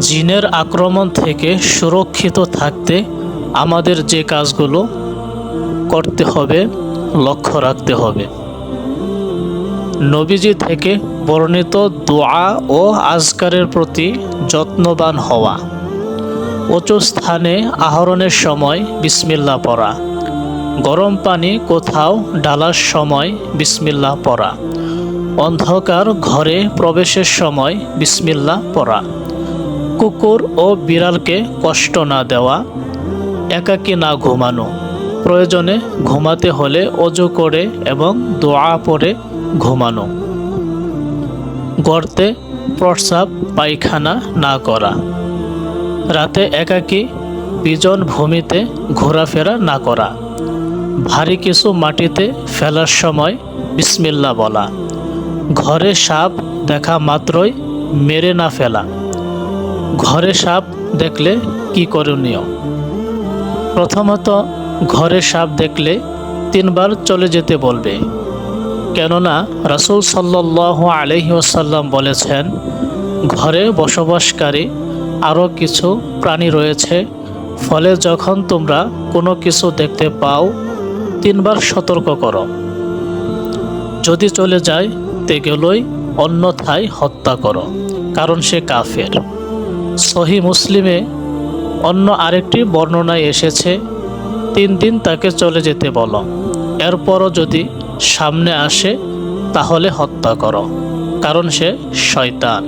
জিনের আক্রমণ থেকে সুরক্ষিত থাকতে আমাদের যে কাজগুলো করতে হবে, লক্ষ্য রাখতে হবে। নবীজি থেকে বর্ণিত দোয়া ও আজকারের প্রতি যত্নবান হওয়া। উঁচু স্থানে আহরণের সময় বিসমিল্লা পড়া। গরম পানি কোথাও ডালার সময় বিসমিল্লা পড়া। অন্ধকার ঘরে প্রবেশের সময় বিসমিল্লা পড়া। কুকুর ও বিড়ালকে কষ্ট না দেওয়া, একাকী না ঘুমানো। প্রয়োজনে ঘুমাতে হলে অজু করে এবং দোয়া পরে ঘুমানো। গর্তে প্রস্রাব, পায়খানা না করা। রাতে একাকী বিজন ভূমিতে ঘোরাফেরা না করা। ভারী কিছু মাটিতে ফেলার সময় বিসমিল্লা বলা। ঘরে সাপ দেখা মাত্রই মেরে না ফেলা। ঘরে সাপ দেখলে কি করণীয়? প্রথমত, ঘরে সাপ দেখলে তিনবার চলে যেতে বলবে। কেননা, রাসূল সাল্লাহ আলহি ওসাল্লাম বলেছেন, ঘরে বসবাসকারী আরও কিছু প্রাণী রয়েছে। ফলে যখন তোমরা কোনো কিছু দেখতে পাও, তিনবার সতর্ক করো। যদি চলে যায় তেগুলোই অন্যথায় হত্যা করো, কারণ সে কাফের। সহি মুসলিমে অন্য আরেকটি বর্ণনায় এসেছে, তিন দিন তাকে চলে যেতে বলো, এরপরও যদি সামনে আসে তাহলে হত্যা করো, কারণ সে শয়তান।